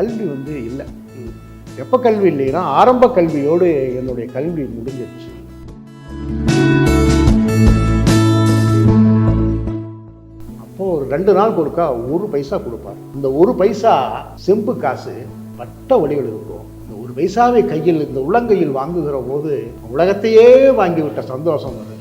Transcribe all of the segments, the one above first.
கல்வி வந்து இல்லை. எப்போ கல்வி இல்லைன்னா ஆரம்ப கல்வியோடு என்னுடைய கல்வி முடிஞ்சிருச்சு. அப்போ ஒரு ரெண்டு நாள் கொடுக்கா ஒரு பைசா கொடுப்பார். இந்த ஒரு பைசா செம்பு காசு பட்ட வழிகள் இருக்கும். இந்த ஒரு பைசாவை கையில் இந்த உள்ளங்கையில் வாங்குகிற போது உலகத்தையே வாங்கிவிட்ட சந்தோஷம் வருது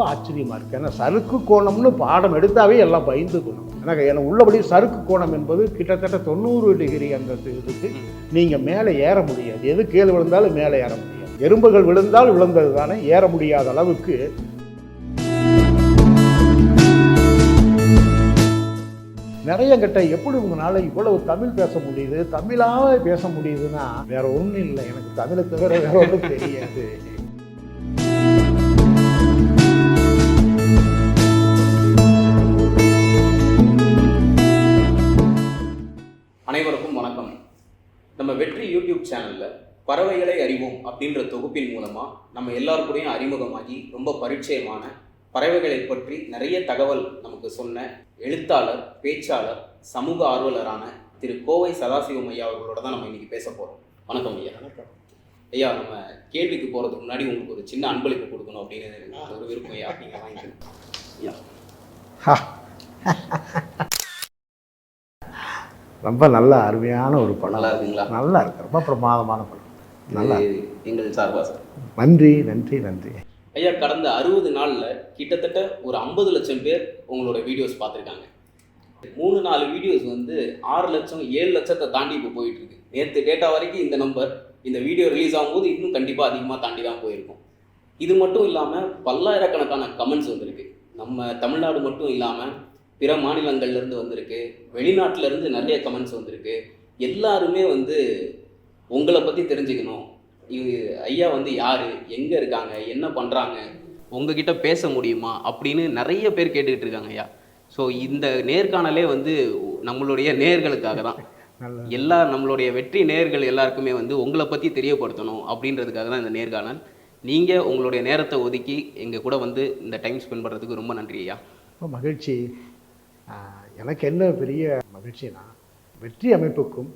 ரொம்ப ஆச்சரியமா இருக்கு. ஏன்னா சறுக்கு கோணம்னு பாடம் எடுத்தாவே எல்லாம் பயந்துக்கணும். எனக்கு எனக்கு உள்ளபடி சறுக்கு கோணம் என்பது கிட்டத்தட்ட தொண்ணூறு டிகிரி அந்த இதுக்கு நீங்கள் மேலே ஏற முடியாது. எது கீழே விழுந்தாலும் மேலே ஏற முடியாது. எறும்புகள் விழுந்தால் விழுந்தது தானே ஏற முடியாத அளவுக்கு. நிறைய கிட்ட எப்படி உங்களால் இவ்வளவு தமிழ் பேச முடியுது? தமிழாக பேச முடியுதுன்னா வேற ஒன்றும் இல்லை. எனக்கு தமிழை தவிர வேற ஒன்றும் தெரியாது. நம்ம வெற்றி யூடியூப் சேனலில் பறவைகளை அறிவோம் அப்படின்ற தொகுப்பின் மூலமாக நம்ம எல்லார் கூடயும் அறிமுகமாகி ரொம்ப பரிச்சயமான பறவைகளை பற்றி நிறைய தகவல் நமக்கு சொன்ன எழுத்தாளர் பேச்சாளர் சமூக ஆர்வலரான திரு கோவை சதாசிவம் ஐயா அவர்களோட தான் நம்ம இன்னைக்கு பேச போகிறோம் வணக்கம் ஐயா. ஐயா நம்ம கேள்விக்கு போகிறதுக்கு முன்னாடி உங்களுக்கு ஒரு சின்ன அன்பளிப்பு கொடுக்கணும் அப்படின்னு ஒரு விருப்பம் ஐயா நீங்கள் வாங்கிக்கணும். ஐயா. ரொம்ப நல்ல அருமையான ஒரு படம். நல்லா இருக்குங்களா? நல்லா இருக்கு. ரொம்ப பிரமாதமான படம். நல்லா எங்கள் சார்பா சார் நன்றி நன்றி நன்றி. ஐயா கடந்த அறுபது நாளில் கிட்டத்தட்ட ஒரு ஐம்பது லட்சம் பேர் உங்களோட வீடியோஸ் பார்த்துருக்காங்க. மூணு நாலு வீடியோஸ் வந்து ஆறு லட்சம் ஏழு லட்சத்தை தாண்டி இப்போ போயிட்டு இருக்கு நேற்று டேட்டா வரைக்கும் இந்த நம்பர் இந்த வீடியோ ரிலீஸ் ஆகும்போது இன்னும் கண்டிப்பாக அதிகமாக தாண்டி தான் போயிருக்கும். இது மட்டும் இல்லாமல் பல்லாயிரக்கணக்கான கமெண்ட்ஸ் வந்திருக்கு. நம்ம தமிழ்நாடு மட்டும் இல்லாமல் பிற மாநிலங்கள்லேருந்து வந்திருக்கு. வெளிநாட்டிலேருந்து நிறைய கமெண்ட்ஸ் வந்திருக்கு. எல்லாருமே வந்து உங்களை பற்றி தெரிஞ்சுக்கணும். இது ஐயா வந்து யார்? எங்கே இருக்காங்க? என்ன பண்ணுறாங்க உங்ககிட்ட பேச முடியுமா? அப்படின்னு நிறைய பேர் கேட்டுக்கிட்டு இருக்காங்க ஐயா. ஸோ இந்த நேர்காணலே வந்து நம்மளுடைய நேர்களுக்காக தான். எல்லா நம்மளுடைய வெற்றி நேர்கள் எல்லாருக்குமே வந்து உங்களை பற்றி தெரியப்படுத்தணும் அப்படின்றதுக்காக தான் இந்த நேர்காணல். நீங்கள் உங்களுடைய நேரத்தை ஒதுக்கி எங்கள் கூட வந்து இந்த டைம் ஸ்பெண்ட் பண்ணுறதுக்கு ரொம்ப நன்றி ஐயா. மகிழ்ச்சி. எனக்கு என்ன பெரிய மகிழ்ச்சினா வெற்றி அமைப்புக்கும்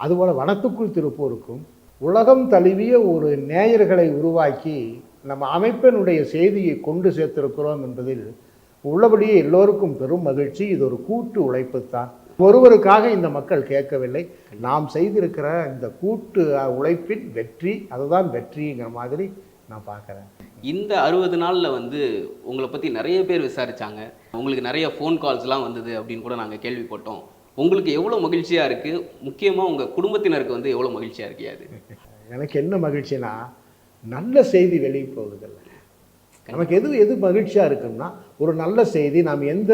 அதுபோல் வனத்துக்குள் திருப்பூருக்கும் உலகம் தழுவிய ஒரு நேயர்களை உருவாக்கி நம்ம அமைப்பினுடைய செய்தியை கொண்டு சேர்த்திருக்கிறோம் என்பதில் உள்ளபடியே எல்லோருக்கும் பெரும் மகிழ்ச்சி. இது ஒரு கூட்டு உழைப்பு தான் ஒருவருக்காக இந்த மக்கள் கேட்கவில்லை. நாம் செய்திருக்கிற இந்த கூட்டு உழைப்பின் வெற்றி அதுதான் வெற்றிங்கிற மாதிரி நான் பார்க்குறேன். இந்த அறுபது நாளில் வந்து உங்களை பற்றி நிறைய பேர் விசாரிச்சாங்க. உங்களுக்கு நிறைய ஃபோன் கால்ஸ்லாம் வந்தது அப்படின்னு கூட நாங்கள் கேள்விப்பட்டோம். உங்களுக்கு எவ்வளோ மகிழ்ச்சியாக இருக்குது முக்கியமாக உங்கள் குடும்பத்தினருக்கு வந்து எவ்வளோ மகிழ்ச்சியாக இருக்கியா அது எனக்கு என்ன மகிழ்ச்சினா நல்ல செய்தி வெளியே போகுதில்ல. நமக்கு எது எது மகிழ்ச்சியாக இருக்குன்னா ஒரு நல்ல செய்தி நாம் எந்த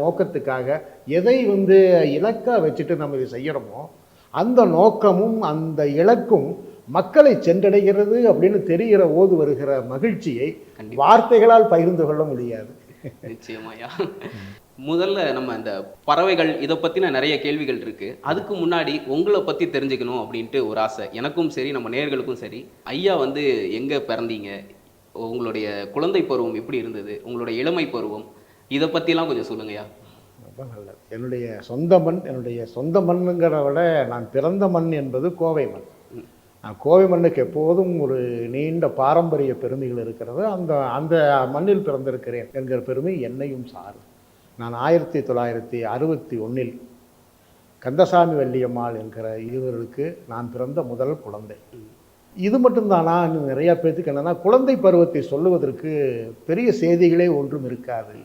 நோக்கத்துக்காக எதை வந்து இலக்காக வச்சுட்டு நம்ம இதை செய்கிறோமோ அந்த நோக்கமும் அந்த இலக்கும் மக்களை சென்றடைகிறது அப்படின்னு தெரிகிற போது வருகிற மகிழ்ச்சியை. வார்த்தைகளால் பகிர்ந்து கொள்ள முடியாது. நிச்சயமாயா முதல்ல நம்ம இந்த பறவைகள் இதை பற்றின நிறைய கேள்விகள் இருக்குது அதுக்கு முன்னாடி உங்களை பற்றி தெரிஞ்சுக்கணும் அப்படின்ட்டு ஒரு ஆசை. எனக்கும் சரி நம்ம நேயர்களுக்கும் சரி. ஐயா வந்து எங்கே பிறந்தீங்க? உங்களுடைய குழந்தை பருவம் எப்படி இருந்தது? உங்களுடைய இளமை பருவம்? இதை பற்றிலாம் கொஞ்சம் சொல்லுங்கய்யா. ரொம்ப நல்லது. என்னுடைய சொந்த மண் என்னுடைய சொந்த மண்ணுங்கிறத விட நான் பிறந்த மண் என்பது கோவை மண். கோவை மண்ணுக்கு எப்போதும் ஒரு நீண்ட பாரம்பரிய பெருமைகள் இருக்கிறது. அந்த அந்த மண்ணில் பிறந்திருக்கிறேன் என்கிற பெருமை என்னையும் சாரும். நான் ஆயிரத்தி தொள்ளாயிரத்தி அறுபத்தி ஒன்றில் கந்தசாமி வள்ளியம்மாள் என்கிற இருவருக்கு நான் பிறந்த முதல் குழந்தை. இது மட்டும்தானா? இன்னும் நிறையா பேர்த்துக்கு என்னென்னா குழந்தை பருவத்தை சொல்லுவதற்கு பெரிய செய்திகளே ஒன்றும் இருக்காது.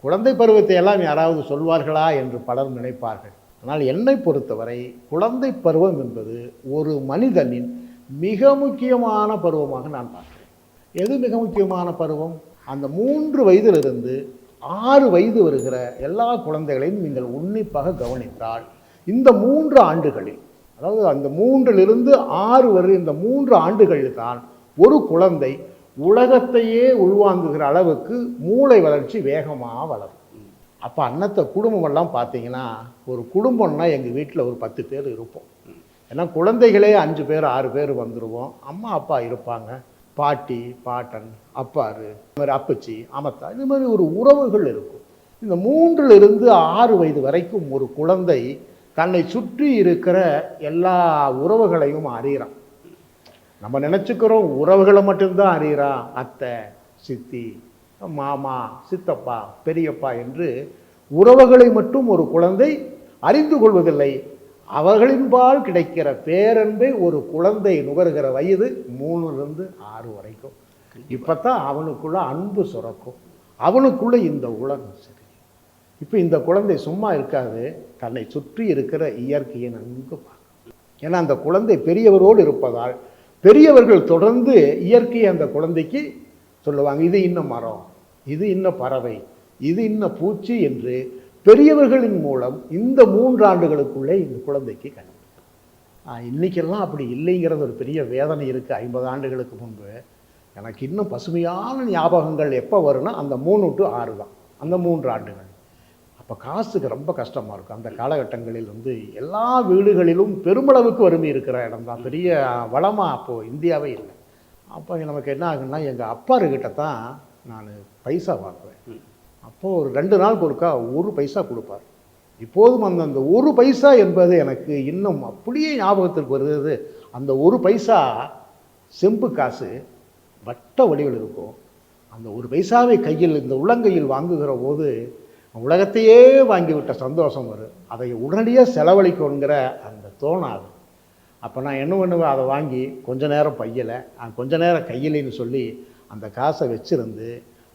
குழந்தை பருவத்தை எல்லாம் யாராவது சொல்வார்களா என்று பலர் நினைப்பார்கள். ஆனால் என்னை பொறுத்தவரை குழந்தை பருவம் என்பது ஒரு மனிதனின் மிக முக்கியமான பருவமாக நான் பார்க்கிறேன். எது மிக முக்கியமான பருவம்? அந்த மூன்று வயதிலிருந்து ஆறு வயது வருகிற எல்லா குழந்தைகளையும் நீங்கள் உன்னிப்பாக கவனித்தால் இந்த மூன்று ஆண்டுகளில் அதாவது அந்த மூன்றிலிருந்து ஆறு வரை இந்த மூன்று ஆண்டுகளில் தான் ஒரு குழந்தை உலகத்தையே உள்வாங்குகிற அளவுக்கு மூளை வளர்ச்சி வேகமாக வளரும். அப்போ அன்னத்தை குடும்பமெல்லாம் பார்த்தீங்கன்னா ஒரு குடும்பம்னா எங்கள் வீட்டில் ஒரு பத்து பேர் இருப்போம். ஏன்னா குழந்தைகளே அஞ்சு பேர் ஆறு பேர் வந்துடுவோம் அம்மா அப்பா இருப்பாங்க. பாட்டி பாட்டன் அப்பாரு இது மாதிரி அப்பச்சி அமத்தா இது மாதிரி ஒரு உறவுகள் இருக்கும். இந்த மூன்றிலிருந்து ஆறு வயது வரைக்கும் ஒரு குழந்தை தன்னை சுற்றி இருக்கிற எல்லா உறவுகளையும் அறிகிறான். நம்ம நினச்சிக்கிறோம் உறவுகளை மட்டும்தான் அறிகிறான் அத்தை சித்தி மாமா சித்தப்பா பெரியப்பா என்று உறவுகளை மட்டும் ஒரு குழந்தை அறிந்து கொள்வதில்லை. அவர்களின்பால் கிடைக்கிற பேரன்பை ஒரு குழந்தை நுகர்கிற வயது மூணுலேருந்து ஆறு வரைக்கும். இப்போ தான் அவனுக்குள்ள அன்பு சுரக்கும். அவனுக்குள்ள இந்த உலகம் சரி இப்போ இந்த குழந்தை சும்மா இருக்காது தன்னை சுற்றி இருக்கிற இயற்கையை நன்கு பார்க்கும். ஏன்னா அந்த குழந்தை பெரியவரோடு இருப்பதால் பெரியவர்கள் தொடர்ந்து இயற்கையை அந்த குழந்தைக்கு சொல்லுவாங்க இது இன்ன மரம் இது இன்ன பறவை இது இன்ன பூச்சி என்று பெரியவர்களின் மூலம் இந்த மூன்று ஆண்டுகளுக்குள்ளே இந்த குழந்தைக்கு கண்டு இன்றைக்கெல்லாம் அப்படி இல்லைங்கிறது ஒரு பெரிய வேதனை இருக்குது ஐம்பது ஆண்டுகளுக்கு முன்பு எனக்கு இன்னும் பசுமையான ஞாபகங்கள் எப்போ வரும்னா அந்த மூணு டு ஆறு தான். அந்த மூன்று ஆண்டுகள். அப்போ காசுக்கு ரொம்ப கஷ்டமாக இருக்கும். அந்த காலகட்டங்களில் வந்து எல்லா வீடுகளிலும் பெருமளவுக்கு வறுமை இருக்கிற இடம் தான். பெரிய வளமாக அப்போது இந்தியாவே இல்லை. அப்போ நமக்கு என்ன ஆகுன்னா எங்கள் அப்பாருக்கிட்ட தான் நான் பைசா வாங்குவேன். அப்போது ஒரு ரெண்டு நாள் கொடுக்கா ஒரு பைசா கொடுப்பார். இப்போதும் அந்த அந்த ஒரு பைசா என்பது எனக்கு இன்னும் அப்படியே ஞாபகத்திற்கு வருகிறது. அந்த ஒரு பைசா செம்பு காசு வட்ட வடிவில் இருக்கும். அந்த ஒரு பைசாவை கையில் இந்த உள்ளங்கையில் வாங்குகிற போது உலகத்தையே வாங்கிவிட்ட சந்தோஷம் வரும். அதை உடனடியாக செலவழிக்கணுங்கிற அந்த தோணாது. அப்போ நான் என்ன பண்ணுவேன்? அதை வாங்கி கொஞ்ச நேரம் பையலை கொஞ்ச நேரம் கையிலேன்னு சொல்லி அந்த காசை வச்சுருந்து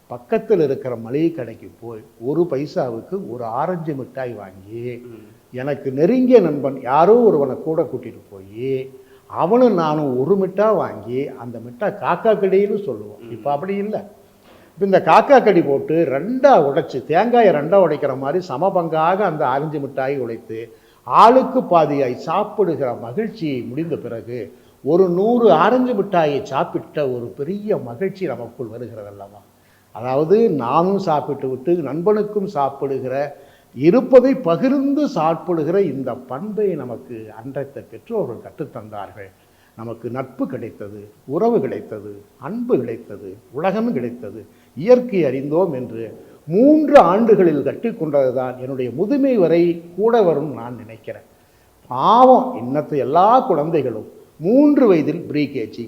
பக்கத்தில் இருக்கிற மளிகை கடைக்கு போய் ஒரு பைசாவுக்கு ஒரு ஆரஞ்சு மிட்டாய் வாங்கி எனக்கு நெருங்கிய நண்பன் யாரோ ஒருவனை கூட கூட்டிகிட்டு போய் அவனும் நானும் ஒரு மிட்டாய் வாங்கி அந்த மிட்டாய் காக்கா கடின்னு சொல்லுவோம். இப்போ அப்படி இல்லை. இப்போ இந்த காக்கா கடி போட்டு ரெண்டாக உடைச்சு தேங்காயை ரெண்டாக உடைக்கிற மாதிரி சமபங்காக அந்த ஆரஞ்சு மிட்டாயை உடைத்து ஆளுக்கு பாதியாய் சாப்பிடுகிற மகிழ்ச்சி முடிந்த பிறகு ஒரு நூறு ஆரஞ்சு மிட்டாயை சாப்பிட்ட ஒரு பெரிய மகிழ்ச்சி நமக்குள் வருகிறது அல்லவா அதாவது நானும் சாப்பிட்டு விட்டு நண்பனுக்கும் சாப்பிடுகிற இருப்பதை பகிர்ந்து சாப்பிடுகிற இந்த பண்பை நமக்கு அன்றைத்த பெற்றோர்கள் கற்றுத்தந்தார்கள். நமக்கு நட்பு கிடைத்தது உறவு கிடைத்தது அன்பு கிடைத்தது உலகம் கிடைத்தது இயற்கை அறிந்தோம் என்று மூன்று ஆண்டுகளில் கட்டிக்கொண்டது தான் என்னுடைய முதுமை வரை கூட வரும் நான் நினைக்கிறேன். பாவம் இன்னத்து எல்லா குழந்தைகளும் மூன்று வயதில் ப்ரீகேஜி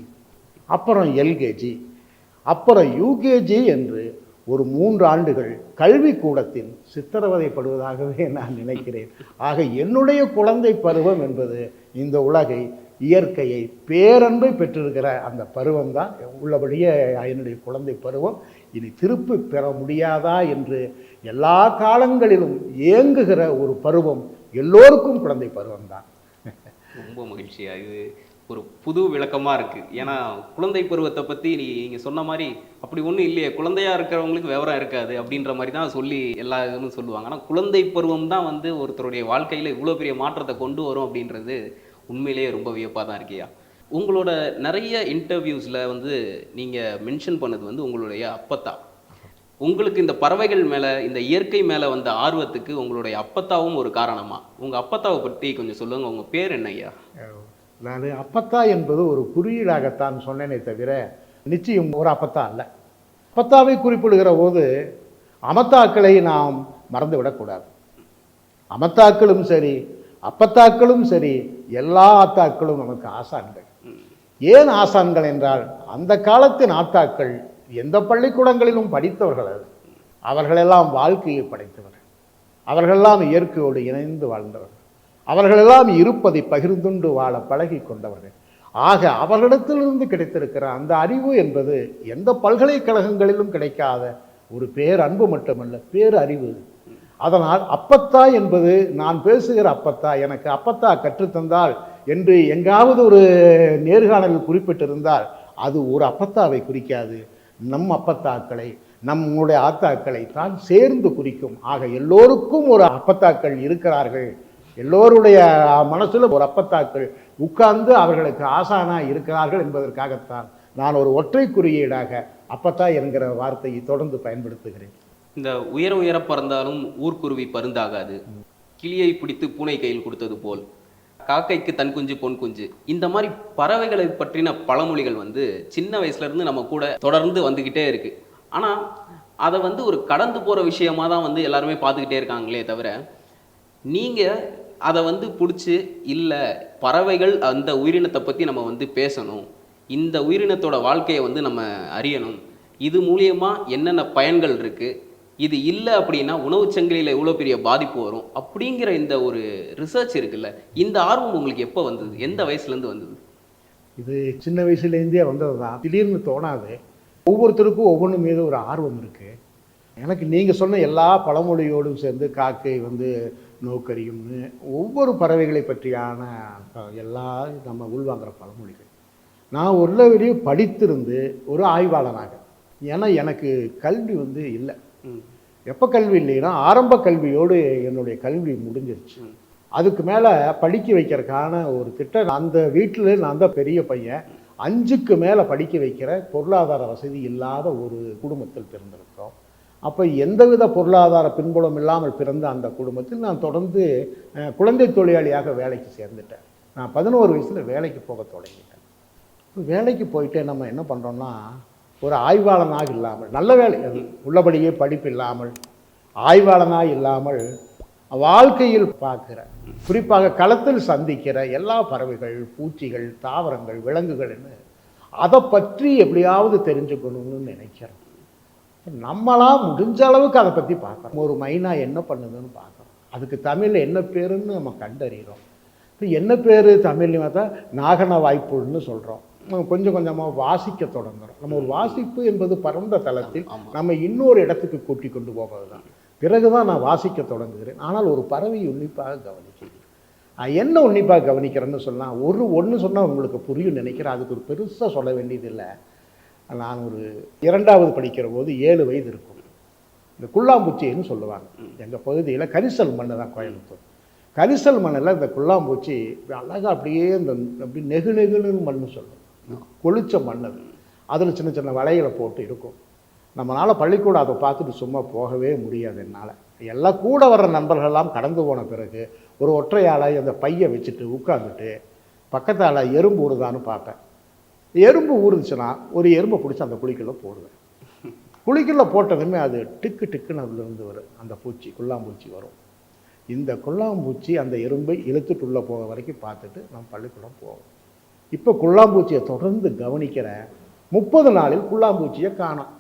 அப்புறம் எல்கேஜி அப்புறம் யூகேஜி என்று ஒரு மூன்று ஆண்டுகள் கல்வி சித்திரவதைப்படுவதாகவே நான் நினைக்கிறேன். ஆக என்னுடைய குழந்தை பருவம் என்பது இந்த உலகை இயற்கையை பேரன்பை பெற்றிருக்கிற அந்த பருவம் தான். உள்ளபடியே என்னுடைய குழந்தை பருவம். இனி திருப்பி பெற முடியாதா என்று எல்லா காலங்களிலும் ஏங்குகிற ஒரு பருவம் எல்லோருக்கும் குழந்தை பருவம் தான். ரொம்ப மகிழ்ச்சியா இது. ஒரு புது விளக்கமாக இருக்குது ஏன்னா குழந்தை பருவத்தை பற்றி நீ நீங்கள் சொன்ன மாதிரி அப்படி ஒன்றும் இல்லையே. குழந்தையாக இருக்கிறவங்களுக்கு விவரம் இருக்காது அப்படின்ற மாதிரி தான் சொல்லி எல்லா இதுவும் சொல்லுவாங்க. ஆனால் குழந்தை பருவம் தான் வந்து ஒருத்தருடைய வாழ்க்கையில் இவ்வளோ பெரிய மாற்றத்தை கொண்டு வரும் அப்படின்றது உண்மையிலேயே ரொம்ப வியப்பாக தான் இருக்கியா உங்களோட நிறைய இன்டர்வியூஸில் வந்து நீங்கள் மென்ஷன் பண்ணது வந்து உங்களுடைய அப்பத்தா. உங்களுக்கு இந்த பறவைகள் மேலே இந்த இயற்கை மேலே வந்த ஆர்வத்துக்கு உங்களுடைய அப்பத்தாவும் ஒரு காரணமா? உங்கள் அப்பத்தாவை பற்றி கொஞ்சம் சொல்லுங்கள் உங்கள் பேர் என்ன ஐயா? நான் அப்பத்தா என்பது ஒரு குறியீடாகத்தான் சொன்னேனே தவிர நிச்சயம் ஒரு அப்பத்தா அல்ல. அப்பத்தாவை குறிப்பிடுகிற போது அமத்தாக்களை நாம் மறந்து விடக்கூடாது அமத்தாக்களும் சரி அப்பத்தாக்களும் சரி எல்லா ஆத்தாக்களும் நமக்கு ஆசான்கள். ஏன் ஆசான்கள் என்றால் அந்த காலத்தின் ஆத்தாக்கள் எந்த பள்ளிக்கூடங்களிலும் படித்தவர்கள் அது. அவர்களெல்லாம் வாழ்க்கையை படைத்தவர்கள். அவர்களெல்லாம் இயற்கையோடு இணைந்து வாழ்ந்தவர்கள். அவர்களெல்லாம் இருப்பதை பகிர்ந்துண்டு வாழ பழகி கொண்டவர்கள். ஆக அவர்களிடத்திலிருந்து கிடைத்திருக்கிற அந்த அறிவு என்பது எந்த பல்கலைக்கழகங்களிலும் கிடைக்காத ஒரு பேரன்பு மட்டுமல்ல பேர் அறிவு. அதனால் அப்பத்தா என்பது நான் பேசுகிற அப்பத்தா எனக்கு அப்பத்தா கற்றுத்தந்தால் என்று எங்காவது ஒரு நேர்காணலில் குறிப்பிட்டிருந்தால் அது ஒரு அப்பத்தாவை குறிக்காது. நம் அப்பத்தாக்களை நம்முடைய ஆத்தாக்களை தான் சேர்ந்து குறிக்கும். ஆக எல்லோருக்கும் ஒரு அப்பத்தாக்கள் இருக்கிறார்கள். எல்லோருடைய மனசுல ஒரு அப்பத்தாக்கள் உட்கார்ந்து அவர்களுக்கு ஆசானா இருக்கிறார்கள் என்பதற்காகத்தான் நான் ஒரு ஒற்றை குறியீடாக அப்பத்தா என்கிற வார்த்தையை தொடர்ந்து பயன்படுத்துகிறேன். இந்த உயர உயர பறந்தாலும் ஊர்க்குருவி பருந்தாகாது. கிளியை பிடித்து பூனை கையில் கொடுத்தது போல். காக்கைக்கு தன் குஞ்சு பொன் குஞ்சு. இந்த மாதிரி பறவைகளை பற்றின பழமொழிகள் வந்து சின்ன வயசுல இருந்து நம்ம கூட தொடர்ந்து வந்துகிட்டே இருக்கு. ஆனா அதை வந்து ஒரு கடந்து போகிற விஷயமா தான் வந்து எல்லாருமே பார்த்துக்கிட்டே இருக்காங்களே தவிர நீங்கள் அதை வந்து பிடிச்சி இல்லை பறவைகள் அந்த உயிரினத்தை பற்றி நம்ம வந்து பேசணும். இந்த உயிரினத்தோட வாழ்க்கையை வந்து நம்ம அறியணும். இது மூலியமாக என்னென்ன பயன்கள் இருக்குது இது இல்லை அப்படின்னா உணவுச் சங்கிலியில் இவ்வளோ பெரிய பாதிப்பு வரும்? அப்படிங்கிற இந்த ஒரு ரிசர்ச் இருக்குல்ல இந்த ஆர்வம் உங்களுக்கு எப்போ வந்தது? எந்த வயசுலேருந்து வந்தது? இது சின்ன வயசுலேருந்தே வந்தது தான். திடீர்னு தோணாது. ஒவ்வொருத்தருக்கும் ஒவ்வொன்று மீது ஒரு ஆர்வம் இருக்குது எனக்கு நீங்கள் சொன்ன எல்லா பழமொழியோடும் சேர்ந்து காக்கை வந்து நோக்கரியும்னு ஒவ்வொரு பறவைகளை பற்றியான எல்லா நம்ம உள்வாங்குற பழமொழிகள். நான் உள்ளவரையும் படித்திருந்து ஒரு ஆய்வாளனாக. ஏன்னா எனக்கு கல்வி வந்து இல்லை. எப்போ கல்வி இல்லைன்னா ஆரம்ப கல்வியோடு என்னுடைய கல்வி முடிஞ்சிருச்சு. அதுக்கு மேலே படிக்க வைக்கிறதுக்கான ஒரு திட்டம் அந்த வீட்டில் நான் தான் பெரிய பையன் அஞ்சுக்கு மேலே படிக்க வைக்கிற பொருளாதார வசதி இல்லாத ஒரு குடும்பத்தில் பிறந்திருக்கிறோம். அப்போ எந்தவித பொருளாதார பின்புலம் இல்லாமல் பிறந்த அந்த குடும்பத்தில் நான் தொடர்ந்து குழந்தை தொழிலாளியாக வேலைக்கு சேர்ந்துட்டேன். நான் பதினோரு வயசில் வேலைக்கு போக தொடங்கிட்டேன். வேலைக்கு போயிட்டு நம்ம என்ன பண்ணுறோன்னா ஒரு ஆய்வாளனாக இல்லாமல் நல்ல வேலை அது உள்ளபடியே படிப்பு இல்லாமல் ஆய்வாளனாக இல்லாமல் வாழ்க்கையில் பார்க்குற குறிப்பாக களத்தில் சந்திக்கிற எல்லா பறவைகள் பூச்சிகள் தாவரங்கள் விலங்குகள்னு அதை பற்றி எப்படியாவது தெரிஞ்சுக்கணும்னு நினைக்கிறேன். நம்மளா முடிஞ்ச அளவுக்கு அதை பற்றி பார்க்குறோம். ஒரு மைனா என்ன பண்ணுதுன்னு பார்க்குறோம். அதுக்கு தமிழில் என்ன பேருன்னு நம்ம கண்டறிகிறோம் இப்போ என்ன பேர் தமிழ்லையும் பார்த்தா நாகன வாய்ப்புன்னு சொல்கிறோம் நம்ம கொஞ்சம் கொஞ்சமாக வாசிக்க தொடங்குறோம். நம்ம ஒரு வாசிப்பு என்பது பரந்த தளத்தில். நம்ம இன்னொரு இடத்துக்கு கூட்டி கொண்டு போவது தான் பிறகுதான் நான் வாசிக்க தொடங்குகிறேன். ஆனால் ஒரு பறவை உன்னிப்பாக கவனிக்கிறேன் நான் என்ன உன்னிப்பாக கவனிக்கிறேன்னு சொன்னால் ஒரு ஒன்று சொன்னால் உங்களுக்கு புரியும் நினைக்கிறேன். அதுக்கு ஒரு பெருசாக சொல்ல வேண்டியதில்லை. நான் ஒரு இரண்டாவது படிக்கிற போது ஏழு வயது இருக்கும். இந்த குள்ளாம்பூச்சின்னு சொல்லுவாங்க. எங்கள் பகுதியில் கரிசல் மண்ணு தான் கோயம்புத்தூர். கரிசல் மண்ணில் இந்த குள்ளாம்பூச்சி அழகாக அப்படியே இந்த அப்படி நெகு நெகுன்னு மண்ணு சொல்லும். கொளிச்ச மண் அது. அதில் சின்ன சின்ன வலைகளை போட்டு இருக்கும். நம்மளால் பள்ளிக்கூடம் அதை பார்த்துட்டு சும்மா போகவே முடியாது என்னால். எல்லாம் கூட வர்ற நண்பர்கள்லாம் கடந்து போன பிறகு ஒரு ஒற்றையாளை அந்த பையை வச்சுட்டு உட்காந்துட்டு பக்கத்தால் எறும்பு ஊறுதான்னு பார்ப்பேன். எறும்பு ஊறுச்சுன்னா ஒரு எறும்பை பிடிச்சி அந்த குழிக்குள்ளே போடுவேன். குழிக்குள்ளே போட்டதுமே அது டிக்கு டிக்குன்னு அதுலேருந்து வரும். அந்த பூச்சி குள்ளாம்பூச்சி வரும். இந்த குள்ளாம்பூச்சி அந்த எறும்பை இழுத்துட்டு உள்ளே போக வரைக்கும் பார்த்துட்டு நம்ம பள்ளிக்கூடம் போவோம் இப்போ குள்ளாம்பூச்சியை தொடர்ந்து கவனிக்கிற முப்பது நாளில் குள்ளாம்பூச்சியை காணும்.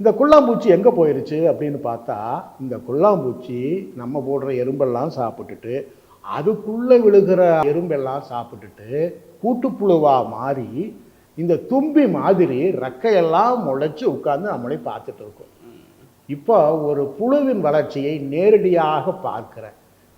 இந்த குள்ளாம்பூச்சி எங்கே போயிருச்சு அப்படின்னு பார்த்தா இந்த குள்ளாம்பூச்சி நம்ம போடுற எறும்பெல்லாம் சாப்பிட்டுட்டு அதுக்குள்ளே விழுகிற எறும்பெல்லாம் சாப்பிட்டுட்டு கூட்டுப்புழுவாக மாறி இந்த தும்பி மாதிரி ரெக்கையெல்லாம் முளைச்சி உட்காந்து நம்மளே பார்த்துட்டு இருக்கோம். இப்போ ஒரு புழுவின் வளர்ச்சியை நேரடியாக பார்க்குற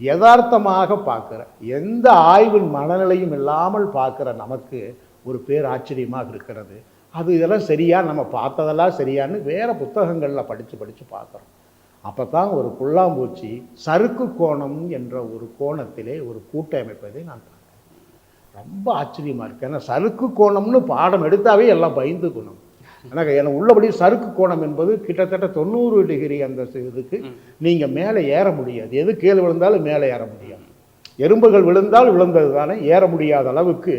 யதார்த்தமாக பார்க்குற எந்த ஆய்வின் மனநிலையும் இல்லாமல் பார்க்கிற நமக்கு ஒரு பேர் ஆச்சரியமாக இருக்கிறது. அது இதெல்லாம் சரியா? நம்ம பார்த்ததெல்லாம் சரியான்னு வேற புத்தகங்களில் படித்து படித்து பார்க்குறோம். அப்போ தான் ஒரு புல்லாம்பூச்சி சறுக்கு கோணம் என்ற ஒரு கோணத்திலே ஒரு கூட்டமைப்பதை நான் பார்க்கிறேன் ரொம்ப ஆச்சரியமாக இருக்குது ஏன்னா சறுக்கு கோணம்னு பாடம் எடுத்தாவே எல்லாம் பயந்துக்கணும் எனக்கு எனக்கு உள்ளபடி சறுக்கு கோணம் என்பது கிட்டத்தட்ட தொண்ணூறு டிகிரி அந்த இதுக்கு நீங்கள் மேலே ஏற முடியாது. எது கீழே விழுந்தாலும் மேலே ஏற முடியாது. எறும்புகள் விழுந்தால் விழுந்தது தானே ஏற முடியாத அளவுக்கு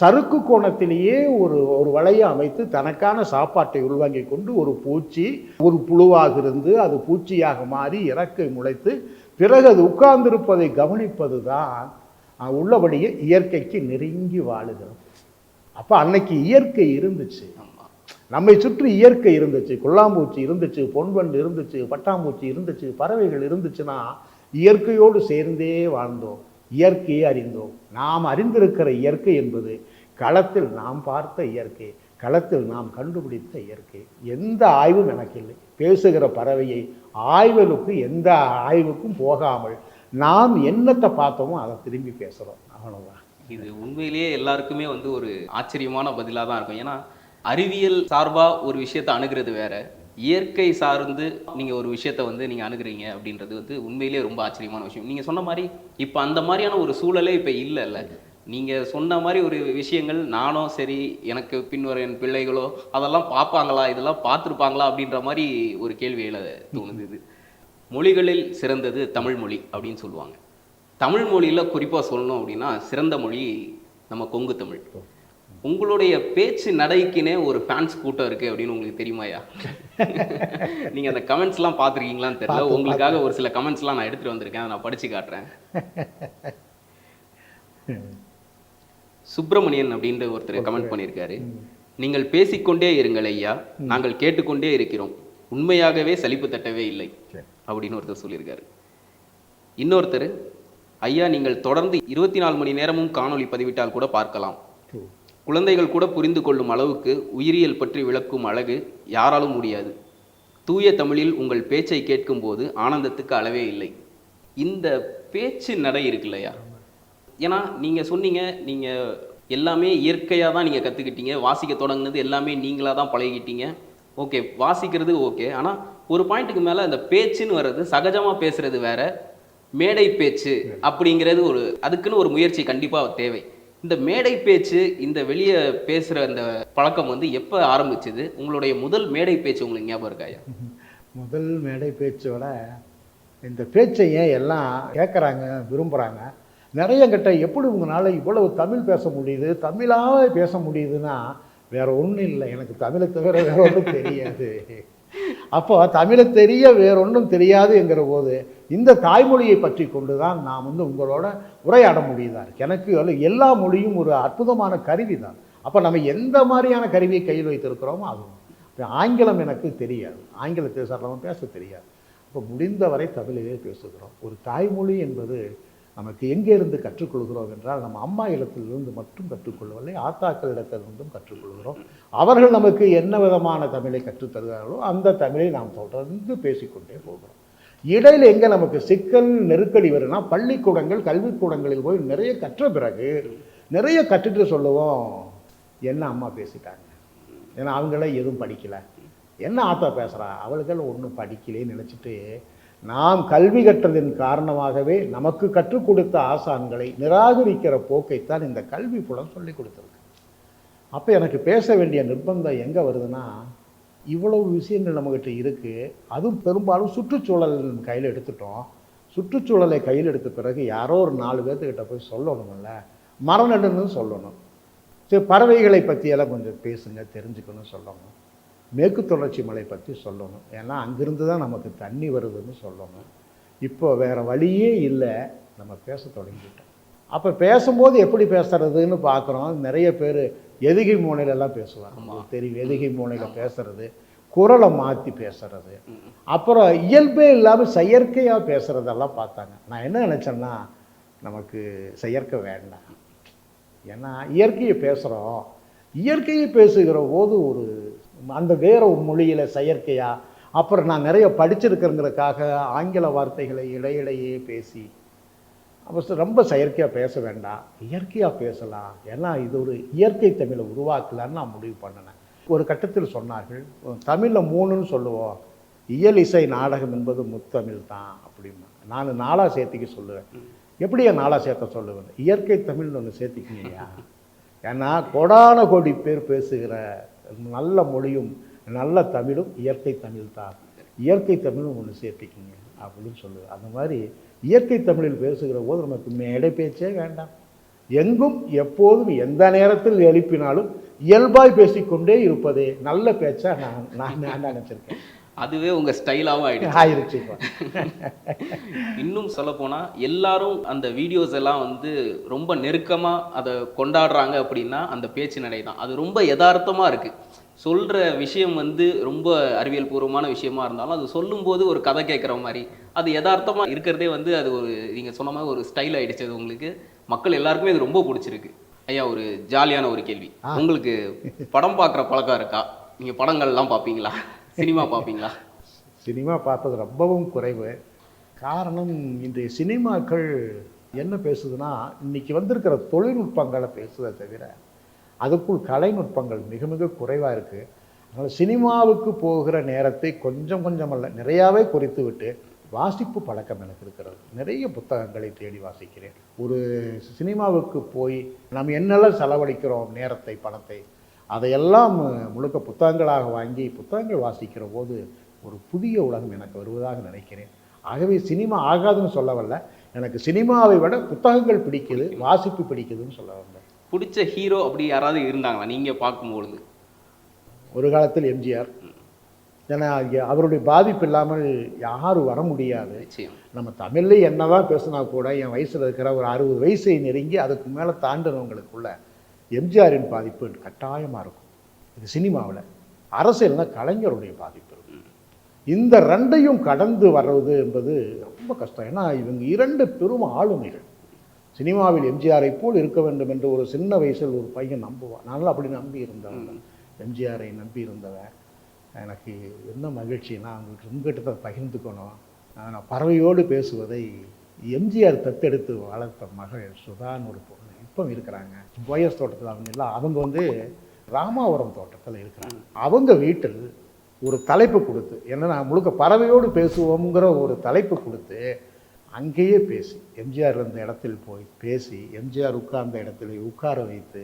சறுக்கு கோணத்திலேயே ஒரு ஒரு வலையை அமைத்து தனக்கான சாப்பாட்டை உள்வாங்கி கொண்டு ஒரு பூச்சி ஒரு புழுவாக இருந்து அது பூச்சியாக மாறி இறக்கை முளைத்து பிறகு அது உட்கார்ந்திருப்பதை கவனிப்பது தான் உள்ளபடியே இயற்கைக்கு நெருங்கி வாழுகிறோம் அப்போ அன்னைக்கு இயற்கை இருந்துச்சு. நம்மை சுற்றி இயற்கை இருந்துச்சு. குள்ளாம்பூச்சி இருந்துச்சு பொன்வண்டு இருந்துச்சு பட்டாம்பூச்சி இருந்துச்சு பறவைகள் இருந்துச்சுன்னா இயற்கையோடு சேர்ந்தே வாழ்ந்தோம். இயற்கையை அறிந்தோம். நாம் அறிந்திருக்கிற இயற்கை என்பது களத்தில் நாம் பார்த்த இயற்கை களத்தில் நாம் கண்டுபிடித்த இயற்கை. எந்த ஆய்வும் எனக்கு இல்லை. பேசுகிற பறவையை ஆய்வலுக்கு எந்த ஆய்வுக்கும் போகாமல் நாம் என்னத்தை பார்த்தோமோ அதை திரும்பி பேசுகிறோம் அவ்வளோதான் இது உண்மையிலேயே எல்லாருக்குமே வந்து ஒரு ஆச்சரியமான பதிலாக தான் இருக்கும். ஏன்னா அறிவியல் சார்பாக ஒரு விஷயத்தை அணுகிறது வேற. இயற்கை சார்ந்து நீங்கள் ஒரு விஷயத்தை வந்து நீங்கள் அணுகிறீங்க அப்படின்றது வந்து உண்மையிலேயே ரொம்ப ஆச்சரியமான விஷயம். நீங்கள் சொன்ன மாதிரி இப்போ அந்த மாதிரியான ஒரு சூழலே இப்போ இல்லைல்ல. நீங்கள் சொன்ன மாதிரி ஒரு விஷயங்கள் நானும் சரி எனக்கு பின்வர என் பிள்ளைகளோ அதெல்லாம் பார்ப்பாங்களா இதெல்லாம் பார்த்துருப்பாங்களா அப்படின்ற மாதிரி ஒரு கேள்வியில் தோணுது. இது மொழிகளில் சிறந்தது தமிழ் மொழி அப்படின்னு சொல்லுவாங்க. தமிழ் மொழியில் குறிப்பாக சொல்லணும் அப்படின்னா சிறந்த மொழி நம்ம கொங்கு தமிழ். உங்களுடைய பேச்சு நடைக்குனே ஒரு ஃபேன்ஸ் கூட்டம் இருக்கு அப்படின்னு உங்களுக்கு தெரியுமாயா நீங்க அந்த கமெண்ட்ஸ்லாம் பார்த்துருக்கீங்களான்னு தெரியல. உங்களுக்காக ஒரு சில கமெண்ட்ஸ்லாம் நான் எடுத்துட்டு வந்திருக்கேன். அதை நான் படிச்சு காட்டுறேன். சுப்பிரமணியன் அப்படின்ற ஒருத்தர் கமெண்ட் பண்ணியிருக்காரு. நீங்கள் பேசிக்கொண்டே இருங்கள் ஐயா. நாங்கள் கேட்டுக்கொண்டே இருக்கிறோம். உண்மையாகவே சலிப்பு தட்டவே இல்லை. அப்படின்னு ஒருத்தர் சொல்லியிருக்காரு. இன்னொருத்தர் ஐயா நீங்கள் தொடர்ந்து இருபத்தி நாலு மணி நேரமும் காணொளி பதிவிட்டால் கூட பார்க்கலாம். குழந்தைகள் கூட புரிந்து கொள்ளும் அளவுக்கு உயிரியல் பற்றி விளக்கும் அழகு யாராலும் முடியாது. தூய தமிழில் உங்கள் பேச்சை கேட்கும்போது ஆனந்தத்துக்கு அளவே இல்லை. இந்த பேச்சு நடை இருக்கு இல்லையா? ஏன்னா நீங்கள் சொன்னீங்க நீங்கள் எல்லாமே இயற்கையாக தான் நீங்கள் கற்றுக்கிட்டீங்க வாசிக்க தொடங்குனது எல்லாமே நீங்களாக தான் பழகிட்டீங்க. ஓகே வாசிக்கிறது ஓகே. ஆனால் ஒரு பாயிண்ட்டுக்கு மேலே அந்த பேச்சுன்னு வர்றது சகஜமாக பேசுறது வேற மேடை பேச்சு அப்படிங்கிறது ஒரு அதுக்குன்னு ஒரு முயற்சி கண்டிப்பாக தேவை. இந்த மேடை பேச்சு இந்த வெளியே பேசுகிற அந்த பழக்கம் வந்து எப்போ ஆரம்பிச்சது? உங்களுடைய முதல் மேடை பேச்சு உங்களுக்கு ஞாபகம் இருக்காயா முதல் மேடை பேச்சோட இந்த பேச்சை ஏன் எல்லாம் கேட்குறாங்க விரும்புகிறாங்க நிறைய கிட்ட எப்படி உங்களால் இவ்வளவு தமிழ் பேச முடியுது தமிழாவே பேச முடியுதுன்னா வேற ஒன்றும் இல்லை. எனக்கு தமிழை தவிர வேற ஒன்றும் தெரியாது. அப்போ தமிழை தெரிய வேறொன்றும் தெரியாது என்கிற போது இந்த தாய்மொழியை பற்றி கொண்டு தான் நான் வந்து உங்களோட உரையாட முடியுதா இருக்குது எனக்கு எல்லா மொழியும் ஒரு அற்புதமான கருவி தான். அப்போ நம்ம எந்த மாதிரியான கருவியை கையில் வைத்திருக்கிறோமோ அதுவும் ஆங்கிலம் எனக்கு தெரியாது. ஆங்கிலத்தை சார்ந்தவன் பேச தெரியாது. அப்போ முடிந்தவரை தமிழிலே பேசுகிறோம். ஒரு தாய்மொழி என்பது நமக்கு எங்கே இருந்து கற்றுக்கொள்கிறோம் என்றால் நம்ம அம்மா இடத்திலிருந்து மட்டும் கற்றுக்கொள்ளவில்லை ஆத்தாக்களிடத்திலிருந்தும் கற்றுக்கொள்கிறோம். அவர்கள் நமக்கு என்ன விதமான தமிழை கற்றுத்தருகிறார்களோ அந்த தமிழை நாம் தொடர்ந்து பேசிக்கொண்டே போகிறோம். இடையில் எங்கே நமக்கு சிக்கல் நெருக்கடி வரும்னா பள்ளிக்கூடங்கள் கல்விக்கூடங்களில் போய் நிறைய கற்ற பிறகு நிறைய கற்றுட்டு சொல்லுவோம் என்ன அம்மா பேசிட்டாங்க? ஏன்னா அவங்கள எதுவும் படிக்கலை. என்ன ஆத்தா பேசுகிறா அவளுக்கெல்லாம் ஒன்றும் படிக்கலே நினச்சிட்டு நாம் கல்வி கற்றதின் காரணமாகவே நமக்கு கற்றுக் கொடுத்த ஆசான்களை நிராகரிக்கிற போக்கைத்தான் இந்த கல்வி புலம் சொல்லி கொடுத்துருக்கு. அப்போ எனக்கு பேச வேண்டிய நிர்பந்தம் எங்கே வருதுன்னா இவ்வளவு விஷயங்கள் நம்மகிட்ட இருக்குது அதுவும் பெரும்பாலும் சுற்றுச்சூழல் கையில் எடுத்துட்டோம். சுற்றுச்சூழலை கையில் எடுத்த பிறகு யாரோ ஒரு நாலு பேர்த்துக்கிட்ட போய் சொல்லணும்ல. மரம் நடுன்னு சொல்லணும். சரி பறவைகளை பற்றியெல்லாம் கொஞ்சம் பேசுங்க தெரிஞ்சுக்கணும் சொல்லணும். மேற்கு தொடர்ச்சி மலை பற்றி சொல்லணும். ஏன்னா அங்கிருந்து தான் நமக்கு தண்ணி வருதுன்னு சொல்லணும். இப்போ வேறு வழியே இல்லை. நம்ம பேச தொடங்கிட்டோம். அப்போ பேசும்போது எப்படி பேசுறதுன்னு பார்க்குறோம் நிறைய பேர் எதுகை மூனையிலலாம் பேசுவாங்க. தெரியும் எதுகை மூனையில் பேசுறது குரலை மாற்றி பேசுறது. அப்புறம் இயல்பே இல்லாமல் செயற்கையாக பேசுகிறதெல்லாம் பார்த்தாங்க. நான் என்ன நினச்சேன்னா நமக்கு செயற்கை வேண்டாம். ஏன்னா இயற்கையை பேசுகிறோம் இயற்கையை பேசுகிற போது ஒரு அந்த வேற மொழியில் செயற்கையாக அப்புறம் நான் நிறைய படிச்சிருக்கிறங்கிறதுக்காக ஆங்கில வார்த்தைகளை இடையிடையே பேசி அப்போ ரொம்ப செயற்கையாக பேச வேண்டாம் இயற்கையாக பேசலாம். ஏன்னா இது ஒரு இயற்கை தமிழை உருவாக்கலான்னு நான் முடிவு பண்ணினேன். ஒரு கட்டத்தில் சொன்னார்கள் தமிழில் மூணுன்னு சொல்லுவோம். இயல் இசை நாடகம் என்பது முத்தமிழ் தான் அப்படின்னு நான் நாலா சேர்த்திக்க சொல்லுவேன். எப்படி என் நாலா சேர்த்த சொல்லுவேன்? இயற்கை தமிழ்னு ஒன்று சேர்த்திக்கிங்கய்யா? ஏன்னா கோடான கோடி பேர் பேசுகிற நல்ல மொழியும் நல்ல தமிழும் இயற்கை தமிழ் தான் இயற்கை தமிழும் ஒன்று சேர்த்துக்கிங்க அப்படின்னு சொல்லுது. அந்த மாதிரி இயற்கை தமிழில் பேசுகிற போது நமக்கு மேடை பேச்சே வேண்டாம். எங்கும் எப்போதும் எந்த நேரத்தில் எழுப்பினாலும் இயல்பாய் பேசிக்கொண்டே இருப்பதே நல்ல பேச்சா நான் நான் நான் நினச்சிருக்கேன். அதுவே உங்க ஸ்டைலாகவும் ஆயிடுச்சு. இன்னும் சொல்ல போனா எல்லாரும் அந்த வீடியோஸ் எல்லாம் வந்து ரொம்ப நெருக்கமா அதை கொண்டாடுறாங்க அப்படின்னா அந்த பேச்சு நடை தான். அது ரொம்ப யதார்த்தமா இருக்கு. சொல்ற விஷயம் வந்து ரொம்ப அறிவியல் பூர்வமான விஷயமா இருந்தாலும் அது சொல்லும்போது ஒரு கதை கேட்குற மாதிரி அது யதார்த்தமா இருக்கிறதே வந்து அது ஒரு நீங்க சொன்ன மாதிரி ஒரு ஸ்டைல் ஆயிடுச்சு அது உங்களுக்கு. மக்கள் எல்லாருக்குமே இது ரொம்ப பிடிச்சிருக்கு. ஐயா ஒரு ஜாலியான ஒரு கேள்வி. உங்களுக்கு படம் பார்க்குற பழக்கம் இருக்கா? நீங்க படங்கள்லாம் பார்ப்பீங்களா சினிமா பார்ப்பீங்களா? சினிமா பார்ப்பது ரொம்பவும் குறைவு. காரணம் இன்றைய சினிமாக்கள் என்ன பேசுதுன்னா இன்னைக்கு வந்திருக்கிற தொழில்நுட்பங்களை பேசுவதை தவிர அதுக்குள் கலைநுட்பங்கள் மிக மிக குறைவாக இருக்குது அதனால் சினிமாவுக்கு போகிற நேரத்தை கொஞ்சம் கொஞ்சமல்ல நிறையாவே குறைத்து விட்டு வாசிப்பு பழக்கம் எனக்கு இருக்கிறது. நிறைய புத்தகங்களை தேடி வாசிக்கிறேன். ஒரு சினிமாவுக்கு போய் நாம் என்னெல்லாம் செலவழிக்கிறோம் நேரத்தை பணத்தை அதையெல்லாம் முழுக்க புத்தகங்களாக வாங்கி புத்தகங்கள் வாசிக்கிற போது ஒரு புதிய உலகம் எனக்கு வருவதாக நினைக்கிறேன். ஆகவே சினிமா ஆகாதுன்னு சொல்ல வரல. எனக்கு சினிமாவை விட புத்தகங்கள் பிடிக்குது வாசிப்பு பிடிக்குதுன்னு சொல்ல வந்தேன் பிடிச்ச ஹீரோ அப்படி யாராவது இருந்தாங்களா? நீங்கள் பார்க்கும்பொழுது. ஒரு காலத்தில் எம்ஜிஆர். ஏன்னா அவருடைய பாதிப்பு இல்லாமல் யாரும் வர முடியாது. நம்ம தமிழ்ல என்னதான் பேசினா கூட என் வயசுல இருக்கிற ஒரு அறுபது வயசை நெருங்கி அதுக்கு மேலே தாண்டினவங்களுக்குள்ள எம்ஜிஆரின் பாதிப்பு கட்டாயமாக இருக்கும். இது சினிமாவில். அரசியல்னா கலைஞருடைய பாதிப்பு இருக்கும். இந்த ரெண்டையும் கடந்து வர்றது என்பது ரொம்ப கஷ்டம். ஏன்னா இவங்க இரண்டு பெரும் ஆளுமைகள். சினிமாவில் எம்ஜிஆரை போல் இருக்க வேண்டும் என்று ஒரு சின்ன வயசில் ஒரு பையன் நம்புவான். நானும் அப்படி நம்பி இருந்தவன். எம்ஜிஆரை நம்பி இருந்தவன். எனக்கு என்ன மகிழ்ச்சினா அவங்ககிட்ட உங்ககிட்ட பகிர்ந்துக்கணும். நான் பறவையோடு பேசுவதை எம்ஜிஆர் தத்தெடுத்து வளர்த்த மகள் சுதான்னு ஒரு பொண்ணு இப்போ இருக்கிறாங்க. போயஸ் தோட்டத்தில் அவங்க எல்லாம் அவங்க வந்து ராமாவரம் தோட்டத்தில் இருக்கிறாங்க. அவங்க வீட்டில் ஒரு தலைப்பு கொடுத்து என்னன்னா முழுக்க பறவையோடு பேசுவோங்கிற ஒரு தலைப்பு கொடுத்து அங்கேயே பேசி எம்ஜிஆர் இருந்த இடத்தில் போய் பேசி எம்ஜிஆர் உட்கார்ந்த இடத்துல உட்கார வைத்து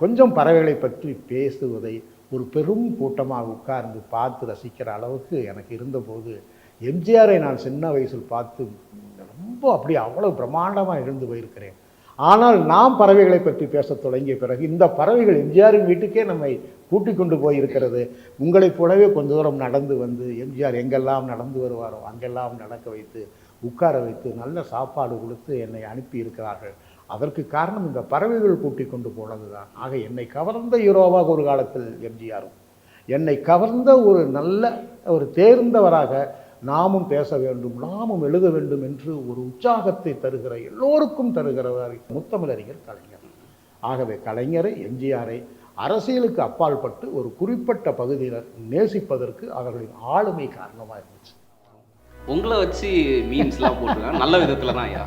கொஞ்சம் பறவைகளை பற்றி பேசுவதை ஒரு பெரும் கூட்டமாக உட்கார்ந்து பார்த்து ரசிக்கிற அளவுக்கு எனக்கு இருந்தபோது எம்ஜிஆரை நான் சின்ன வயசில் பார்த்து ரொம்ப அப்படியே அவ்வளோ பிரம்மாண்டமாக இருந்து போயிருக்கிறேன். ஆனால் நாம் பறவைகளை பற்றி பேசத் தொடங்கிய பிறகு இந்த பறவைகள் எம்ஜிஆரின் வீட்டுக்கே நம்மை கூட்டிக் கொண்டு போயிருக்கிறது. உங்களைப் போலவே கொஞ்ச தூரம் நடந்து வந்து எம்ஜிஆர் எங்கெல்லாம் நடந்து வருவாரோ அங்கெல்லாம் நடக்க வைத்து உட்கார வைத்து நல்ல சாப்பாடு கொடுத்து என்னை அனுப்பி இருக்கிறார்கள் அதற்கு காரணம் இந்த பறவைகள் கூட்டிக் கொண்டு போனது தான் ஆக என்னை கவர்ந்த ஹீரோவாக ஒரு காலத்தில் எம்ஜிஆரும். என்னை கவர்ந்த ஒரு நல்ல ஒரு தேர்ந்தவராக நாமும் பேச வேண்டும் நாமும் எழுத வேண்டும் என்று ஒரு உற்சாகத்தை தருகிற எல்லோருக்கும் தருகிறவர் முத்தமிழறிஞர் கலைஞர். ஆகவே கலைஞரை எம்ஜிஆரை அரசியலுக்கு அப்பால் பட்டு ஒரு குறிப்பிட்ட பகுதியினர் நேசிப்பதற்கு அவர்களின் ஆளுமை காரணமாக இருந்துச்சு. உங்களை வச்சு மீன்ஸ்லாம் போட்டுருக்காங்க. நல்ல விதத்தில் தான் ஐயா.